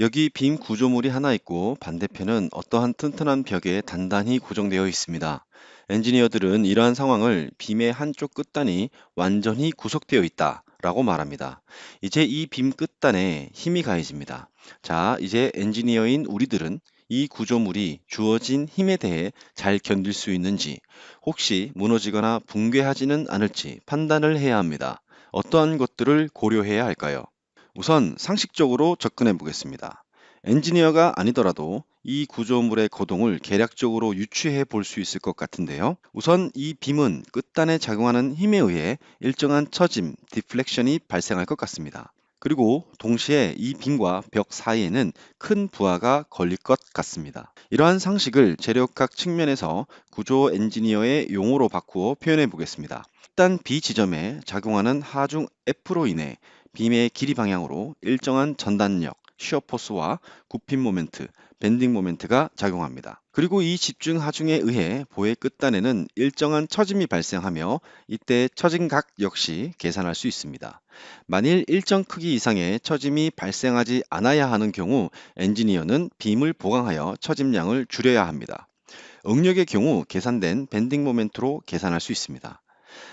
여기 빔 구조물이 하나 있고 반대편은 어떠한 튼튼한 벽에 단단히 고정되어 있습니다. 엔지니어들은 이러한 상황을 빔의 한쪽 끝단이 완전히 구속되어 있다 라고 말합니다. 이제 이 빔 끝단에 힘이 가해집니다. 자, 이제 엔지니어인 우리들은 이 구조물이 주어진 힘에 대해 잘 견딜 수 있는지, 혹시 무너지거나 붕괴하지는 않을지 판단을 해야 합니다. 어떠한 것들을 고려해야 할까요? 우선 상식적으로 접근해 보겠습니다. 엔지니어가 아니더라도 이 구조물의 거동을 계략적으로 유추해 볼 수 있을 것 같은데요. 우선 이 빔은 끝단에 작용하는 힘에 의해 일정한 처짐, 디플렉션이 발생할 것 같습니다. 그리고 동시에 이 빔과 벽 사이에는 큰 부하가 걸릴 것 같습니다. 이러한 상식을 재료학 측면에서 구조 엔지니어의 용어로 바꾸어 표현해 보겠습니다. 일단 B 지점에 작용하는 하중 F로 인해 빔의 길이 방향으로 일정한 전단력, 시어 포스와 굽힘 모멘트, 밴딩 모멘트가 작용합니다. 그리고 이 집중 하중에 의해 보의 끝단에는 일정한 처짐이 발생하며 이때 처짐각 역시 계산할 수 있습니다. 만일 일정 크기 이상의 처짐이 발생하지 않아야 하는 경우 엔지니어는 빔을 보강하여 처짐량을 줄여야 합니다. 응력의 경우 계산된 밴딩 모멘트로 계산할 수 있습니다.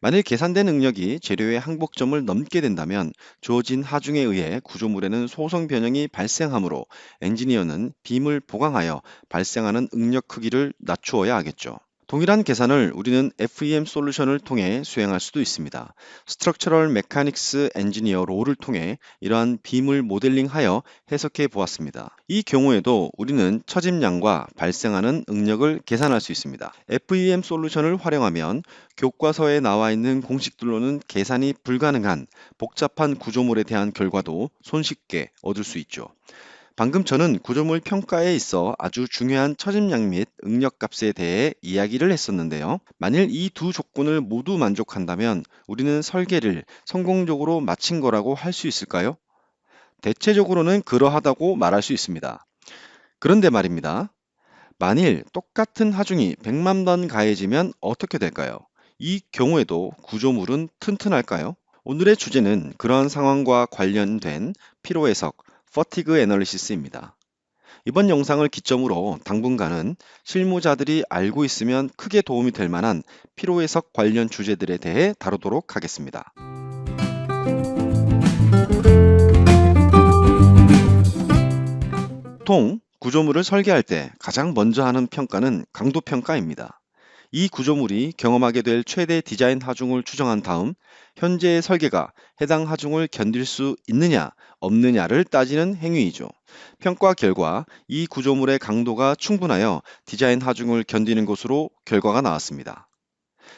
만일 계산된 응력이 재료의 항복점을 넘게 된다면 주어진 하중에 의해 구조물에는 소성 변형이 발생하므로 엔지니어는 빔을 보강하여 발생하는 응력 크기를 낮추어야 하겠죠. 동일한 계산을 우리는 FEM 솔루션을 통해 수행할 수도 있습니다. Structural Mechanics Engineer 롤을 통해 이러한 빔을 모델링하여 해석해 보았습니다. 이 경우에도 우리는 처짐량과 발생하는 응력을 계산할 수 있습니다. FEM 솔루션을 활용하면 교과서에 나와 있는 공식들로는 계산이 불가능한 복잡한 구조물에 대한 결과도 손쉽게 얻을 수 있죠. 방금 저는 구조물 평가에 있어 아주 중요한 처짐량 및 응력 값에 대해 이야기를 했었는데요. 만일 이 두 조건을 모두 만족한다면 우리는 설계를 성공적으로 마친 거라고 할 수 있을까요? 대체적으로는 그러하다고 말할 수 있습니다. 그런데 말입니다. 만일 똑같은 하중이 100만 던 가해지면 어떻게 될까요? 이 경우에도 구조물은 튼튼할까요? 오늘의 주제는 그러한 상황과 관련된 피로 해석, 퍼티그 애널리시스입니다. 이번 영상을 기점으로 당분간은 실무자들이 알고 있으면 크게 도움이 될 만한 피로 해석 관련 주제들에 대해 다루도록 하겠습니다. 보통 구조물을 설계할 때 가장 먼저 하는 평가는 강도 평가입니다. 이 구조물이 경험하게 될 최대 디자인 하중을 추정한 다음 현재의 설계가 해당 하중을 견딜 수 있느냐 없느냐를 따지는 행위이죠. 평가 결과 이 구조물의 강도가 충분하여 디자인 하중을 견디는 것으로 결과가 나왔습니다.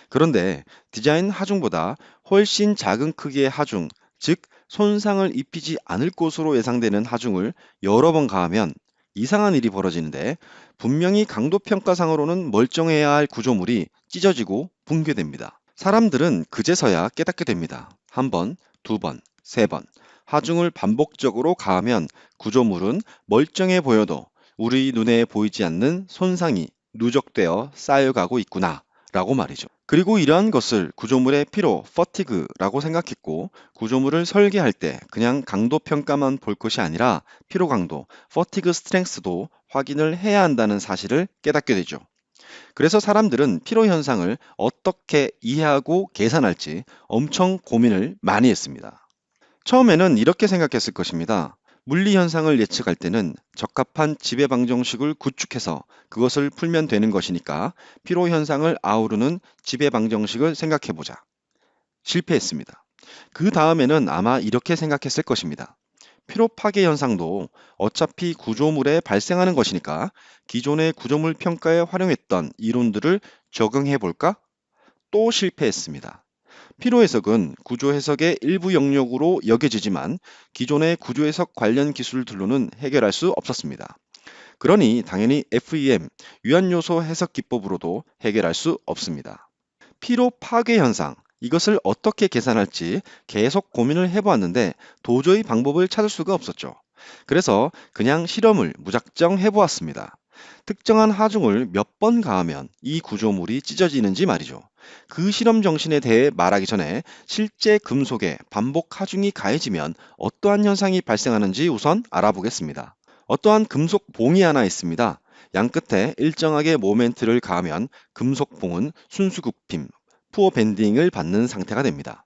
그런데 디자인 하중보다 훨씬 작은 크기의 하중, 즉 손상을 입히지 않을 것으로 예상되는 하중을 여러 번 가하면 이상한 일이 벌어지는데 분명히 강도 평가상으로는 멀쩡해야 할 구조물이 찢어지고 붕괴됩니다. 사람들은 그제서야 깨닫게 됩니다. 한 번, 두 번, 세 번. 하중을 반복적으로 가하면 구조물은 멀쩡해 보여도 우리 눈에 보이지 않는 손상이 누적되어 쌓여가고 있구나 라고 말이죠. 그리고 이러한 것을 구조물의 피로, 퍼티그라고 생각했고 구조물을 설계할 때 그냥 강도 평가만 볼 것이 아니라 피로 강도, 퍼티그 스트렝스도 확인을 해야 한다는 사실을 깨닫게 되죠. 그래서 사람들은 피로 현상을 어떻게 이해하고 계산할지 엄청 고민을 많이 했습니다. 처음에는 이렇게 생각했을 것입니다. 물리 현상을 예측할 때는 적합한 지배 방정식을 구축해서 그것을 풀면 되는 것이니까 피로 현상을 아우르는 지배 방정식을 생각해 보자. 실패했습니다. 그 다음에는 아마 이렇게 생각했을 것입니다. 피로 파괴 현상도 어차피 구조물에 발생하는 것이니까 기존의 구조물 평가에 활용했던 이론들을 적용해 볼까? 또 실패했습니다. 피로 해석은 구조 해석의 일부 영역으로 여겨지지만 기존의 구조 해석 관련 기술들로는 해결할 수 없었습니다. 그러니 당연히 FEM, 유한 요소 해석 기법으로도 해결할 수 없습니다. 피로 파괴 현상, 이것을 어떻게 계산할지 계속 고민을 해보았는데 도저히 방법을 찾을 수가 없었죠. 그래서 그냥 실험을 무작정 해보았습니다. 특정한 하중을 몇 번 가하면 이 구조물이 찢어지는지 말이죠. 그 실험 정신에 대해 말하기 전에 실제 금속에 반복 하중이 가해지면 어떠한 현상이 발생하는지 우선 알아보겠습니다. 어떠한 금속 봉이 하나 있습니다. 양 끝에 일정하게 모멘트를 가하면 금속 봉은 순수 굽힘, 푸어 밴딩을 받는 상태가 됩니다.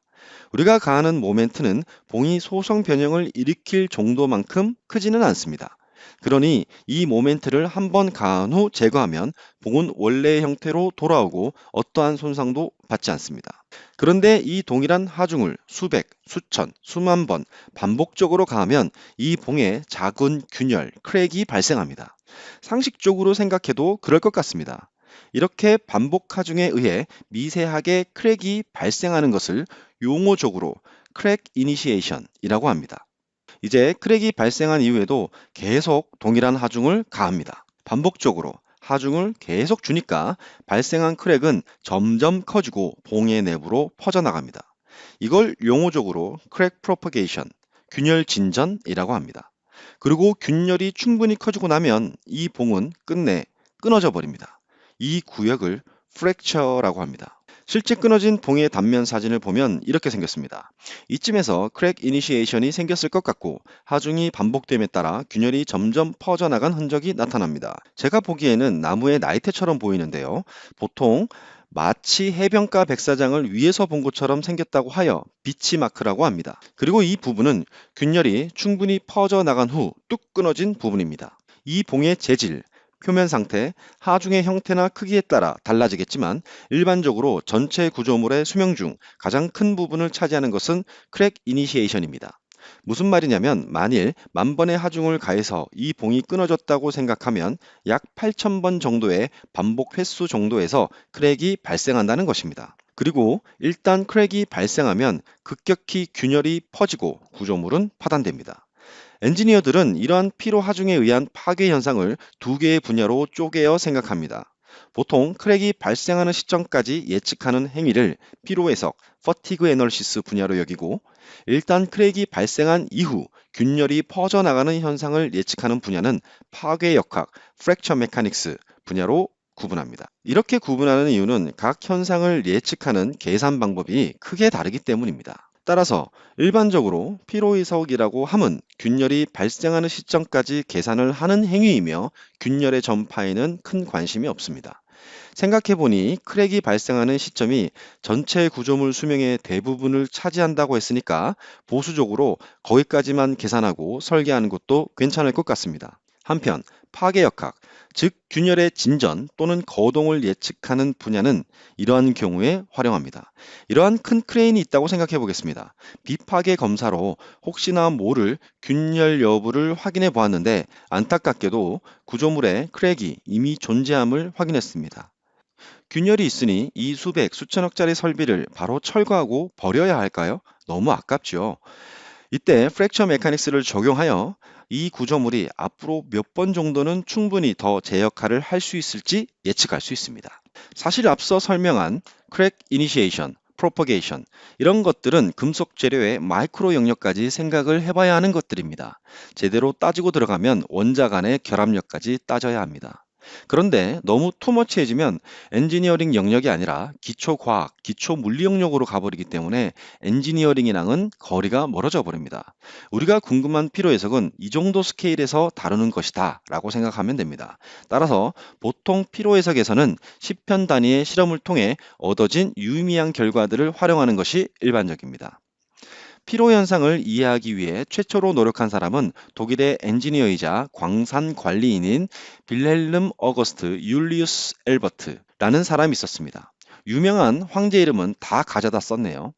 우리가 가하는 모멘트는 봉이 소성 변형을 일으킬 정도만큼 크지는 않습니다. 그러니 이 모멘트를 한번 가한 후 제거하면 봉은 원래의 형태로 돌아오고 어떠한 손상도 받지 않습니다. 그런데 이 동일한 하중을 수백, 수천, 수만 번 반복적으로 가하면 이 봉에 작은 균열, 크랙이 발생합니다. 상식적으로 생각해도 그럴 것 같습니다. 이렇게 반복 하중에 의해 미세하게 크랙이 발생하는 것을 용어적으로 크랙 이니시에이션이라고 합니다. 이제 크랙이 발생한 이후에도 계속 동일한 하중을 가합니다. 반복적으로 하중을 계속 주니까 발생한 크랙은 점점 커지고 봉의 내부로 퍼져나갑니다. 이걸 용어적으로 크랙 프로퍼게이션, 균열 진전이라고 합니다. 그리고 균열이 충분히 커지고 나면 이 봉은 끝내 끊어져 버립니다. 이 구역을 프랙처라고 합니다. 실제 끊어진 봉의 단면 사진을 보면 이렇게 생겼습니다. 이쯤에서 크랙 이니시에이션이 생겼을 것 같고 하중이 반복됨에 따라 균열이 점점 퍼져나간 흔적이 나타납니다. 제가 보기에는 나무의 나이테처럼 보이는데요. 보통 마치 해변가 백사장을 위에서 본 것처럼 생겼다고 하여 비치 마크라고 합니다. 그리고 이 부분은 균열이 충분히 퍼져나간 후 뚝 끊어진 부분입니다. 이 봉의 재질, 표면 상태, 하중의 형태나 크기에 따라 달라지겠지만 일반적으로 전체 구조물의 수명 중 가장 큰 부분을 차지하는 것은 크랙 이니시에이션입니다. 무슨 말이냐면 만일 만 번의 하중을 가해서 이 봉이 끊어졌다고 생각하면 약 8,000번 정도의 반복 횟수 정도에서 크랙이 발생한다는 것입니다. 그리고 일단 크랙이 발생하면 급격히 균열이 퍼지고 구조물은 파단됩니다. 엔지니어들은 이러한 피로 하중에 의한 파괴 현상을 두 개의 분야로 쪼개어 생각합니다. 보통 크랙이 발생하는 시점까지 예측하는 행위를 피로 해석, fatigue analysis 분야로 여기고 일단 크랙이 발생한 이후 균열이 퍼져나가는 현상을 예측하는 분야는 파괴 역학, fracture mechanics 분야로 구분합니다. 이렇게 구분하는 이유는 각 현상을 예측하는 계산 방법이 크게 다르기 때문입니다. 따라서 일반적으로 피로이석이라고 함은 균열이 발생하는 시점까지 계산을 하는 행위이며 균열의 전파에는 큰 관심이 없습니다. 생각해보니 크랙이 발생하는 시점이 전체 구조물 수명의 대부분을 차지한다고 했으니까 보수적으로 거기까지만 계산하고 설계하는 것도 괜찮을 것 같습니다. 한편 파괴역학, 즉 균열의 진전 또는 거동을 예측하는 분야는 이러한 경우에 활용합니다. 이러한 큰 크레인이 있다고 생각해 보겠습니다. 비파괴 검사로 혹시나 모를 균열 여부를 확인해 보았는데 안타깝게도 구조물에 크랙이 이미 존재함을 확인했습니다. 균열이 있으니 이 수백, 수천억짜리 설비를 바로 철거하고 버려야 할까요? 너무 아깝죠. 이때 프랙처 메카닉스를 적용하여 이 구조물이 앞으로 몇 번 정도는 충분히 더 제 역할을 할 수 있을지 예측할 수 있습니다. 사실 앞서 설명한 크랙 이니시에이션, 프로퍼게이션 이런 것들은 금속 재료의 마이크로 영역까지 생각을 해봐야 하는 것들입니다. 제대로 따지고 들어가면 원자 간의 결합력까지 따져야 합니다. 그런데 너무 투머치해지면 엔지니어링 영역이 아니라 기초과학, 기초물리 영역으로 가버리기 때문에 엔지니어링이랑은 거리가 멀어져 버립니다. 우리가 궁금한 필요 해석은 이 정도 스케일에서 다루는 것이다 라고 생각하면 됩니다. 따라서 보통 필요 해석에서는 10편 단위의 실험을 통해 얻어진 유의미한 결과들을 활용하는 것이 일반적입니다. 피로 현상을 이해하기 위해 최초로 노력한 사람은 독일의 엔지니어이자 광산 관리인인 빌헬름 어거스트 율리우스 엘버트라는 사람이 있었습니다. 유명한 황제 이름은 다 가져다 썼네요.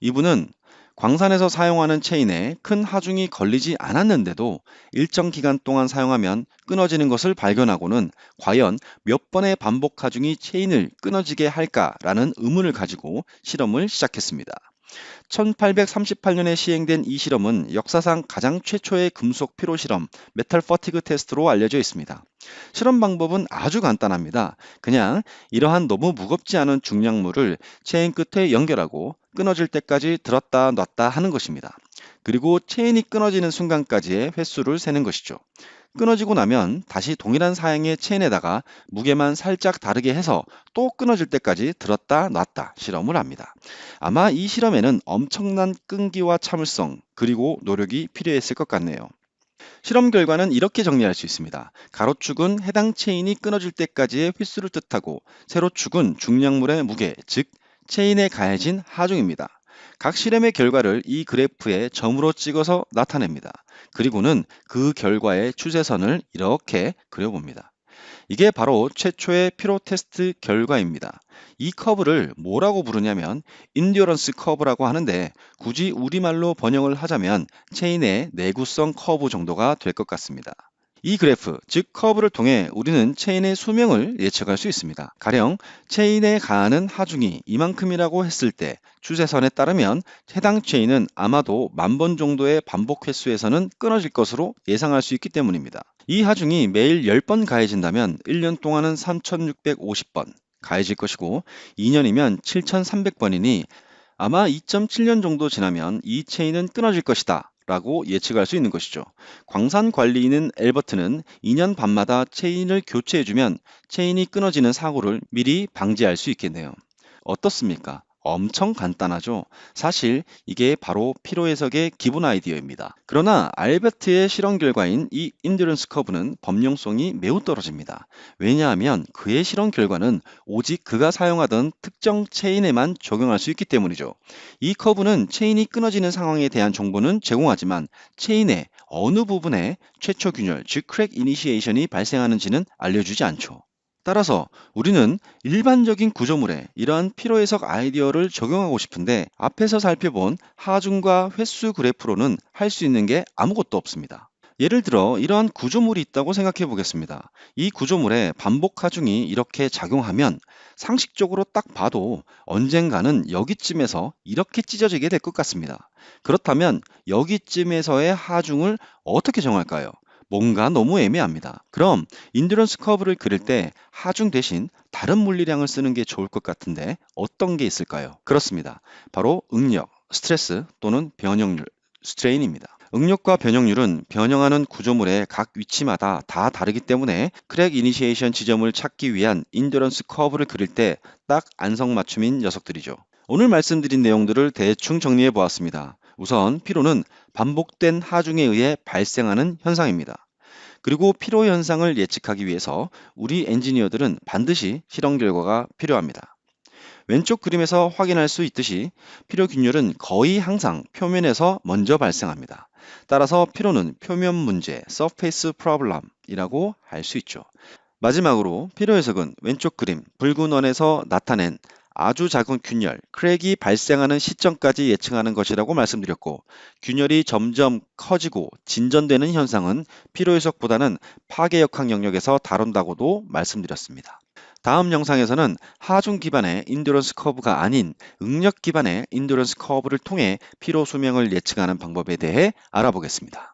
이분은 광산에서 사용하는 체인에 큰 하중이 걸리지 않았는데도 일정 기간 동안 사용하면 끊어지는 것을 발견하고는 과연 몇 번의 반복 하중이 체인을 끊어지게 할까라는 의문을 가지고 실험을 시작했습니다. 1838년에 시행된 이 실험은 역사상 가장 최초의 금속 피로 실험, 메탈 퍼티그 테스트로 알려져 있습니다. 실험 방법은 아주 간단합니다. 그냥 이러한 너무 무겁지 않은 중량물을 체인 끝에 연결하고 끊어질 때까지 들었다 놨다 하는 것입니다. 그리고 체인이 끊어지는 순간까지의 횟수를 세는 것이죠. 끊어지고 나면 다시 동일한 사양의 체인에다가 무게만 살짝 다르게 해서 또 끊어질 때까지 들었다 놨다 실험을 합니다. 아마 이 실험에는 엄청난 끈기와 참을성 그리고 노력이 필요했을 것 같네요. 실험 결과는 이렇게 정리할 수 있습니다. 가로축은 해당 체인이 끊어질 때까지의 횟수를 뜻하고 세로축은 중량물의 무게, 즉 체인에 가해진 하중입니다. 각 실험의 결과를 이 그래프에 점으로 찍어서 나타냅니다. 그리고는 그 결과의 추세선을 이렇게 그려봅니다. 이게 바로 최초의 피로 테스트 결과입니다. 이 커브를 뭐라고 부르냐면 인듀어런스 커브라고 하는데 굳이 우리말로 번역을 하자면 체인의 내구성 커브 정도가 될 것 같습니다. 이 그래프, 즉 커브를 통해 우리는 체인의 수명을 예측할 수 있습니다. 가령 체인에 가하는 하중이 이만큼이라고 했을 때 추세선에 따르면 해당 체인은 아마도 만 번 정도의 반복 횟수에서는 끊어질 것으로 예상할 수 있기 때문입니다. 이 하중이 매일 10번 가해진다면 1년 동안은 3650번 가해질 것이고 2년이면 7300번이니 아마 2.7년 정도 지나면 이 체인은 끊어질 것이다. 라고 예측할 수 있는 것이죠. 광산 관리인인 엘버트는 2년 반마다 체인을 교체해주면 체인이 끊어지는 사고를 미리 방지할 수 있겠네요. 어떻습니까? 엄청 간단하죠. 사실 이게 바로 피로 해석의 기본 아이디어입니다. 그러나 알베트의 실험 결과인 이 인드런스 커브는 범용성이 매우 떨어집니다. 왜냐하면 그의 실험 결과는 오직 그가 사용하던 특정 체인에만 적용할 수 있기 때문이죠. 이 커브는 체인이 끊어지는 상황에 대한 정보는 제공하지만 체인의 어느 부분에 최초 균열, 즉 크랙 이니시에이션이 발생하는지는 알려주지 않죠. 따라서 우리는 일반적인 구조물에 이러한 피로 해석 아이디어를 적용하고 싶은데 앞에서 살펴본 하중과 횟수 그래프로는 할 수 있는 게 아무것도 없습니다. 예를 들어 이러한 구조물이 있다고 생각해 보겠습니다. 이 구조물에 반복 하중이 이렇게 작용하면 상식적으로 딱 봐도 언젠가는 여기쯤에서 이렇게 찢어지게 될 것 같습니다. 그렇다면 여기쯤에서의 하중을 어떻게 정할까요? 뭔가 너무 애매합니다. 그럼 인듀런스 커브를 그릴 때 하중 대신 다른 물리량을 쓰는 게 좋을 것 같은데 어떤 게 있을까요? 그렇습니다. 바로 응력, 스트레스 또는 변형률, 스트레인입니다. 응력과 변형률은 변형하는 구조물의 각 위치마다 다 다르기 때문에 크랙 이니시에이션 지점을 찾기 위한 인듀런스 커브를 그릴 때 딱 안성맞춤인 녀석들이죠. 오늘 말씀드린 내용들을 대충 정리해 보았습니다. 우선 피로는 반복된 하중에 의해 발생하는 현상입니다. 그리고 피로 현상을 예측하기 위해서 우리 엔지니어들은 반드시 실험 결과가 필요합니다. 왼쪽 그림에서 확인할 수 있듯이 피로 균열은 거의 항상 표면에서 먼저 발생합니다. 따라서 피로는 표면 문제, surface problem이라고 할 수 있죠. 마지막으로 피로 해석은 왼쪽 그림 붉은 원에서 나타낸 아주 작은 균열, 크랙이 발생하는 시점까지 예측하는 것이라고 말씀드렸고 균열이 점점 커지고 진전되는 현상은 피로 해석보다는 파괴 역학 영역에서 다룬다고도 말씀드렸습니다. 다음 영상에서는 하중 기반의 인듀런스 커브가 아닌 응력 기반의 인듀런스 커브를 통해 피로 수명을 예측하는 방법에 대해 알아보겠습니다.